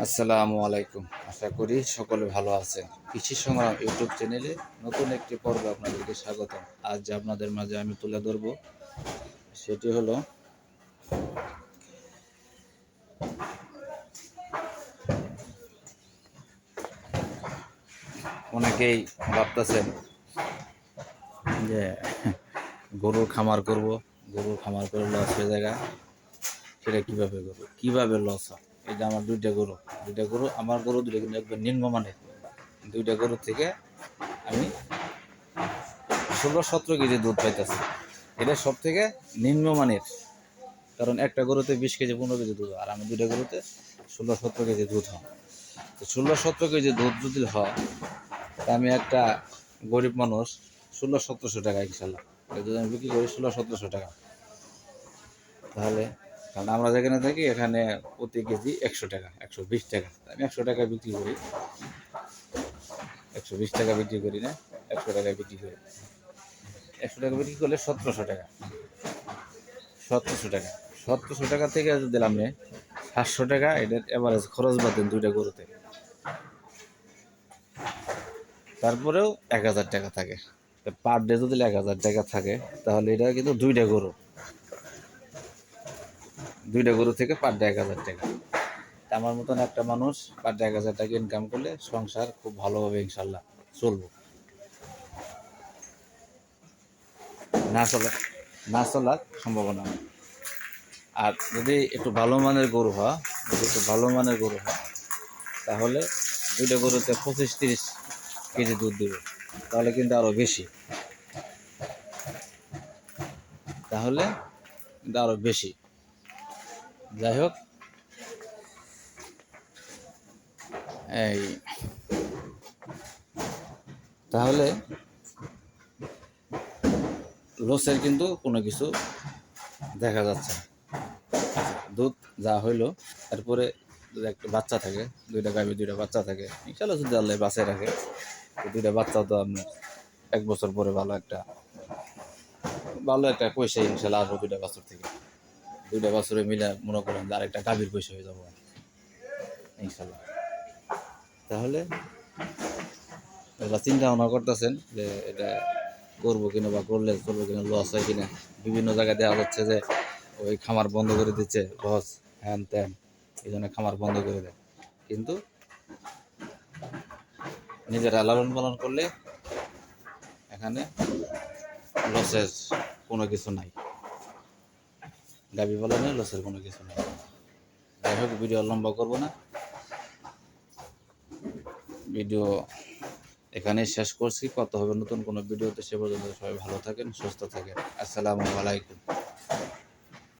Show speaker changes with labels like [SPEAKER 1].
[SPEAKER 1] আসসালামু আলাইকুম। আশা করি সকলে ভালো আছেন। কৃষি সংগ্রাম ইউটিউব চ্যানেলে নতুন একটি পর্ব আপনাদেরকে স্বাগত আজ আপনাদের মাঝে আমি তুলে ধরব, সেটি হলো অনেকেই ভাবতেছেন যে গরুর খামার করব, গরুর খামার করে লস হয়ে জায়গা সেটা কীভাবে করব? কীভাবে লস হয়? এই যে আমার দুইটা গরু। দুইটা গরু, আমার গরু দুইটা কিন্তু একবার নিম্নমানের। দুইটা গরু থেকে আমি ষোলো সতেরো কেজি দুধ পাইতেছি। এটা সব থেকে নিম্নমানের। কারণ একটা গরুতে বিশ কেজি, পনেরো কেজি দুধ আর আমি দুইটা গরুতে ষোলো সতেরো কেজি দুধ হয়। তো ষোলো সতেরো কেজি দুধ যদি হয়, তা আমি একটা গরিব মানুষ ষোলো সতেরোশো টাকা ইনশাল্লাহ। দুধ আমি বিক্রি করি ষোলো সতেরোশো টাকা। তাহলে কারণ আমরা যেখানে থাকি, এখানে প্রতি কেজি একশো টাকা, একশো বিশ টাকা। আমি একশো টাকা বিক্রি করি। একশো বিশ টাকা বিক্রি করি না, একশো টাকা বিক্রি করি। একশো টাকা বিক্রি করলে সতেরোশো টাকা। সতেরোশো টাকা। সতেরোশো টাকা থেকে দিলাম নে, সাতশো টাকা, এটার এভারেজ খরচ বাদেন দুইটা গরুতে। তারপরেও এক হাজার টাকা থাকে। পার ডে যদি এক হাজার টাকা থাকে, তাহলে এটা কিন্তু দুইটা গরু। দুইটা গরু থেকে পার এক হাজার টাকা। আমার মতন একটা মানুষ পার এক হাজার টাকা ইনকাম করলে সংসার খুব ভালোভাবে ইনশাল্লাহ চলবো। না চলা, না চলার সম্ভাবনা। আর যদি একটু ভালো মানের গরু হয়, যদি একটু ভালো মানের গরু হয়, তাহলে দুইটা গরুতে পঁচিশ তিরিশ কেজি দুধ দেবে, তাহলে কিন্তু আরও বেশি। তাহলে কিন্তু আরও বেশি। যাই হোক। এই। তাহলে লসের কিন্তু কোনো কিছু দেখা যাচ্ছে দুধ যা হইল, তারপরে একটা বাচ্চা থাকে, দুইটা গাভী, দুইটা বাচ্চা থাকে ইনশাল্লাহ যদি আল্লাহ বাঁচায় রাখে দুইটা বাচ্চা তো আপনার এক বছর পরে ভালো একটা ভালো একটা পয়সা ইনশাল্লাহ আসব দুইটা বছর থেকে। দুইটা বছরে মিলে মনে করেন যে আরেকটা গাভীর পয়সা হয়ে যাব ইনশাল্লাহ। তাহলে এবার চিন্তা ভাবনা করতেছেন যে এটা করব কিনা বা করলে চলবো কিনা লস হয় কিনা? বিভিন্ন জায়গায় দেওয়া যাচ্ছে যে ওই খামার বন্ধ করে দিচ্ছে লস হ্যান ত্যান, এই জন্য খামার বন্ধ করে দেয়। কিন্তু নিজেরা লালন পালন করলে এখানে লসের কোনো কিছু নাই। গাবি নেই, লসের কোনো কিছু নেই। যাই হোক ভিডিও লম্বা করব না। ভিডিও এখানেই শেষ করছি। কত হবে নতুন কোনো ভিডিওতে সে পর্যন্ত সবাই ভালো থাকেন, সুস্থ থাকেন। আসসালামু আলাইকুম।